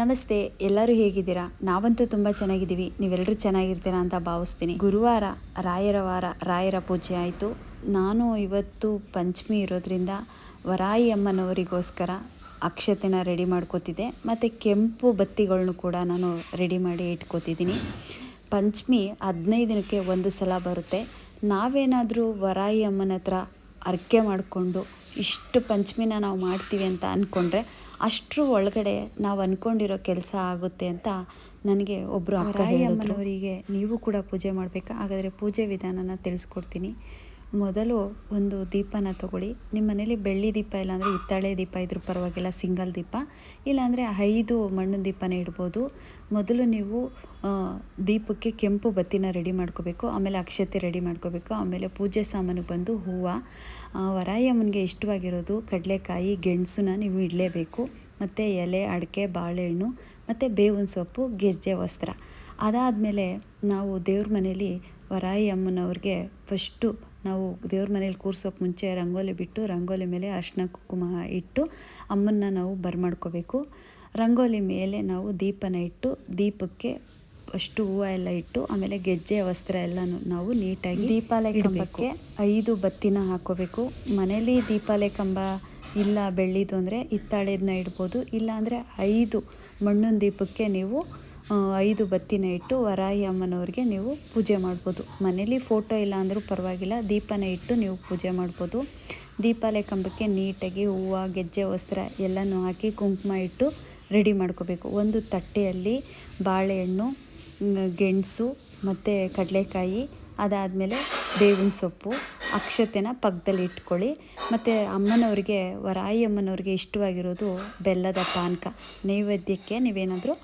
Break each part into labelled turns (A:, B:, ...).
A: ನಮಸ್ತೆ, ಎಲ್ಲರೂ ಹೇಗಿದ್ದೀರಾ? ನಾವಂತೂ ತುಂಬ ಚೆನ್ನಾಗಿದ್ದೀವಿ. ನೀವೆಲ್ಲರೂ ಚೆನ್ನಾಗಿರ್ತೀರಾ ಅಂತ ಭಾವಿಸ್ತೀನಿ. ಗುರುವಾರ, ರಾಯರ ವಾರ, ರಾಯರ ಪೂಜೆ ಆಯಿತು. ನಾನು ಇವತ್ತು ಪಂಚಮಿ ಇರೋದ್ರಿಂದ ವರಾಯಿ ಅಮ್ಮನವರಿಗೋಸ್ಕರ ಅಕ್ಷತೆನ ರೆಡಿ ಮಾಡ್ಕೋತಿದ್ದೆ. ಮತ್ತು ಕೆಂಪು ಬತ್ತಿಗಳನ್ನು ಕೂಡ ನಾನು ರೆಡಿ ಮಾಡಿ ಇಟ್ಕೋತಿದ್ದೀನಿ. ಪಂಚಮಿ ಹದಿನೈದು ದಿನಕ್ಕೆ ಒಂದು ಸಲ ಬರುತ್ತೆ. ನಾವೇನಾದರೂ ವರಾಯಿ ಅಮ್ಮನ ಹತ್ರ ಅರ್ಕೆ ಮಾಡಿಕೊಂಡು ಇಷ್ಟು ಪಂಚಮಿನ ನಾವು ಮಾಡ್ತೀವಿ ಅಂತ ಅಂದ್ಕೊಂಡ್ರೆ ಅಷ್ಟರ ಒಳಗಡೆ ನಾವು ಅಂದ್ಕೊಂಡಿರೋ ಕೆಲಸ ಆಗುತ್ತೆ ಅಂತ ನನಗೆ ಒಬ್ಬರು ಅಕ್ಕ ಅಮ್ಮನವರಿಗೆ ನೀವು ಕೂಡ ಪೂಜೆ ಮಾಡಬೇಕಾ? ಹಾಗಾದರೆ ಪೂಜೆ ವಿಧಾನನ ತಿಳಿಸ್ಕೊಡ್ತೀನಿ. ಮೊದಲು ಒಂದು ದೀಪನ ತಗೊಳ್ಳಿ. ನಿಮ್ಮ ಮನೇಲಿ ಬೆಳ್ಳಿ ದೀಪ ಇಲ್ಲಾಂದರೆ ಹಿತ್ತಾಳೆ ದೀಪ ಇದ್ರೂ ಪರವಾಗಿಲ್ಲ, ಸಿಂಗಲ್ ದೀಪ. ಇಲ್ಲಾಂದರೆ ಐದು ಮಣ್ಣಿನ ದೀಪನೇ ಇಡ್ಬೋದು. ಮೊದಲು ನೀವು ದೀಪಕ್ಕೆ ಕೆಂಪು ಬತ್ತಿನ ರೆಡಿ ಮಾಡ್ಕೋಬೇಕು, ಆಮೇಲೆ ಅಕ್ಷತೆ ರೆಡಿ ಮಾಡ್ಕೋಬೇಕು, ಆಮೇಲೆ ಪೂಜೆ ಸಾಮಾನು ಬಂದು ಹೂವು. ವರಾಯಮ್ಮನಿಗೆ ಇಷ್ಟವಾಗಿರೋದು ಕಡಲೆಕಾಯಿ, ಗೆಣಸನ್ನ ನೀವು ಇಡಲೇಬೇಕು. ಮತ್ತು ಎಲೆ, ಅಡಿಕೆ, ಬಾಳೆಹಣ್ಣು, ಮತ್ತು ಬೇವಿನ ಸೊಪ್ಪು, ಗೆಜ್ಜೆ ವಸ್ತ್ರ. ಅದಾದಮೇಲೆ ನಾವು ದೇವ್ರ ಮನೇಲಿ ವರಾಯಿ ಅಮ್ಮನವ್ರಿಗೆ ಫಸ್ಟು ನಾವು ದೇವ್ರ ಮನೇಲಿ ಕೂರ್ಸೋಕೆ ಮುಂಚೆ ರಂಗೋಲಿ ಬಿಟ್ಟು ರಂಗೋಲಿ ಮೇಲೆ ಅರಿಶಿನ ಕುಂಕುಮ ಇಟ್ಟು ಅಮ್ಮನ್ನ ನಾವು ಬರ್ಮಾಡ್ಕೋಬೇಕು. ರಂಗೋಲಿ ಮೇಲೆ ನಾವು ದೀಪನ ಇಟ್ಟು ದೀಪಕ್ಕೆ ಅಷ್ಟು ಹೂವು ಎಲ್ಲ ಇಟ್ಟು ಆಮೇಲೆ ಗೆಜ್ಜೆ ವಸ್ತ್ರ ಎಲ್ಲನೂ ನಾವು ನೀಟಾಗಿ ದೀಪಾಲಯ ಕಂಬಕ್ಕೆ ಐದು ಬತ್ತಿನ ಹಾಕೋಬೇಕು. ಮನೇಲಿ ದೀಪಾಲಯ ಕಂಬ ಇಲ್ಲ ಬೆಳ್ಳಿದು ಅಂದರೆ ಹಿತ್ತಾಳೆದನ್ನ ಇಡ್ಬೋದು. ಇಲ್ಲ ಅಂದರೆ ಐದು ಮಣ್ಣಿನ ದೀಪಕ್ಕೆ ನೀವು ಐದು ಬತ್ತಿನ ಇಟ್ಟು ವರಾಯಿ ಅಮ್ಮನವ್ರಿಗೆ ನೀವು ಪೂಜೆ ಮಾಡ್ಬೋದು. ಮನೇಲಿ ಫೋಟೋ ಇಲ್ಲ ಅಂದರೂ ಪರವಾಗಿಲ್ಲ, ದೀಪನ ಇಟ್ಟು ನೀವು ಪೂಜೆ ಮಾಡ್ಬೋದು. ದೀಪಾಲಯ ಕಂಬಕ್ಕೆ ನೀಟಾಗಿ ಹೂವು, ಗೆಜ್ಜೆ, ವಸ್ತ್ರ ಎಲ್ಲನೂ ಹಾಕಿ ಕುಂಕುಮ ಇಟ್ಟು ರೆಡಿ ಮಾಡ್ಕೋಬೇಕು. ಒಂದು ತಟ್ಟೆಯಲ್ಲಿ ಬಾಳೆಹಣ್ಣು ಗೆಣಸು ಮತ್ತು ಕಡಲೆಕಾಯಿ, ಅದಾದಮೇಲೆ ಬೇವಿನ ಸೊಪ್ಪು, ಅಕ್ಷತೆನ ಪಕ್ಕದಲ್ಲಿ ಇಟ್ಕೊಳ್ಳಿ. ಮತ್ತು ಅಮ್ಮನವ್ರಿಗೆ ವರಾಯಿ ಅಮ್ಮನವ್ರಿಗೆ ಇಷ್ಟವಾಗಿರೋದು ಬೆಲ್ಲದ ಪಾನಕ. ನೈವೇದ್ಯಕ್ಕೆ ನೀವೇನಾದರೂ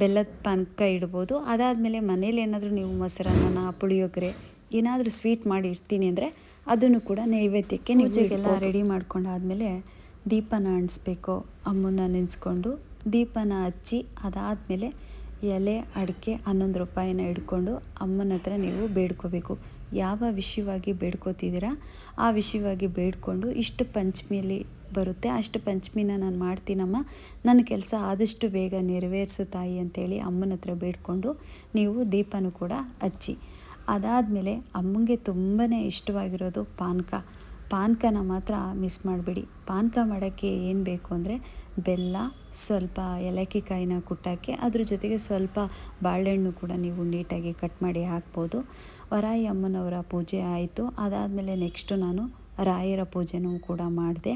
A: ಬೆಲ್ಲದ ಪಾನಕ ಇಡ್ಬೋದು. ಅದಾದಮೇಲೆ ಮನೇಲಿ ಏನಾದರೂ ನೀವು ಮೊಸರನ್ನ ಪುಳಿಯೋಗರೆ ಏನಾದರೂ ಸ್ವೀಟ್ ಮಾಡಿ ಇಡ್ತೀನಿ ಅಂದರೆ ಅದನ್ನು ಕೂಡ ನೈವೇದ್ಯಕ್ಕೆ ನಿಜಗೆಲ್ಲ ರೆಡಿ ಮಾಡ್ಕೊಂಡಾದಮೇಲೆ ದೀಪನ ಅಣಿಸ್ಬೇಕು ಅಮ್ಮನ ನೆನೆಸ್ಕೊಂಡು ದೀಪನ ಹಚ್ಚಿ ಅದಾದಮೇಲೆ ಎಲೆ ಅಡಿಕೆ ಹನ್ನೊಂದು ರೂಪಾಯಿನ ಹಿಡ್ಕೊಂಡು ಅಮ್ಮನ ಹತ್ರ ನೀವು ಬೇಡ್ಕೋಬೇಕು. ಯಾವ ವಿಷಯವಾಗಿ ಬೇಡ್ಕೋತಿದ್ದೀರಾ ಆ ವಿಷಯವಾಗಿ ಬೇಡ್ಕೊಂಡು ಇಷ್ಟು ಪಂಚಮಿಯಲ್ಲಿ ಬರುತ್ತೆ. ಅಷ್ಟು ಪಂಚಮಿನ ನಾನು ಮಾಡ್ತೀನಮ್ಮ. ನನ್ನ ಕೆಲಸ ಆದಷ್ಟು ಬೇಗ ನೆರವೇರಿಸು ತಾಯಿ ಅಂತೇಳಿ ಅಮ್ಮನ ಹತ್ರ ಬೇಡ್ಕೊಂಡು ನೀವು ದೀಪನೂ ಕೂಡ ಹಚ್ಚಿ. ಅದಾದಮೇಲೆ ಅಮ್ಮಂಗೆ ತುಂಬಾ ಇಷ್ಟವಾಗಿರೋದು ಪಾನಕ. ಪಾನಕನ ಮಾತ್ರ ಮಿಸ್ ಮಾಡಬೇಡಿ. ಪಾನಕ ಮಾಡೋಕ್ಕೆ ಏನು ಬೇಕು ಅಂದರೆ ಬೆಲ್ಲ, ಸ್ವಲ್ಪ ಏಲಕ್ಕಿ ಕಾಯಿನ ಕುಟ್ಟಾಕಿ ಅದ್ರ ಜೊತೆಗೆ ಸ್ವಲ್ಪ ಬಾಳೆಹಣ್ಣು ಕೂಡ ನೀವು ನೀಟಾಗಿ ಕಟ್ ಮಾಡಿ ಹಾಕ್ಬೋದು. ವರಾಯಿ ಅಮ್ಮನವರ ಪೂಜೆ ಆಯಿತು. ಅದಾದಮೇಲೆ ನೆಕ್ಸ್ಟು ನಾನು ರಾಯರ ಪೂಜೆನೂ ಕೂಡ ಮಾಡಿದೆ.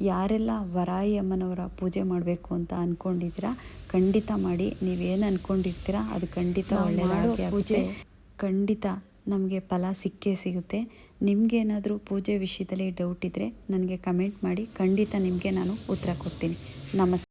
A: ಯಾರೆಲ್ಲ ವರಾಯಮ್ಮನವರ ಪೂಜೆ ಮಾಡಬೇಕು ಅಂತ ಅಂದ್ಕೊಂಡಿದ್ದೀರಾ ಖಂಡಿತ ಮಾಡಿ. ನೀವೇನು ಅಂದ್ಕೊಂಡಿರ್ತೀರಾ ಅದು ಖಂಡಿತ ಒಳ್ಳೆಯದಾಗಿ ಪೂಜೆ ಖಂಡಿತ ನಮಗೆ ಫಲ ಸಿಕ್ಕೇ ಸಿಗುತ್ತೆ. ನಿಮಗೇನಾದರೂ ಪೂಜೆ ವಿಷಯದಲ್ಲಿ ಡೌಟ್ ಇದ್ದರೆ ನನಗೆ ಕಮೆಂಟ್ ಮಾಡಿ. ಖಂಡಿತ ನಿಮಗೆ ನಾನು ಉತ್ತರ ಕೊಡ್ತೀನಿ. ನಮಸ್ತೆ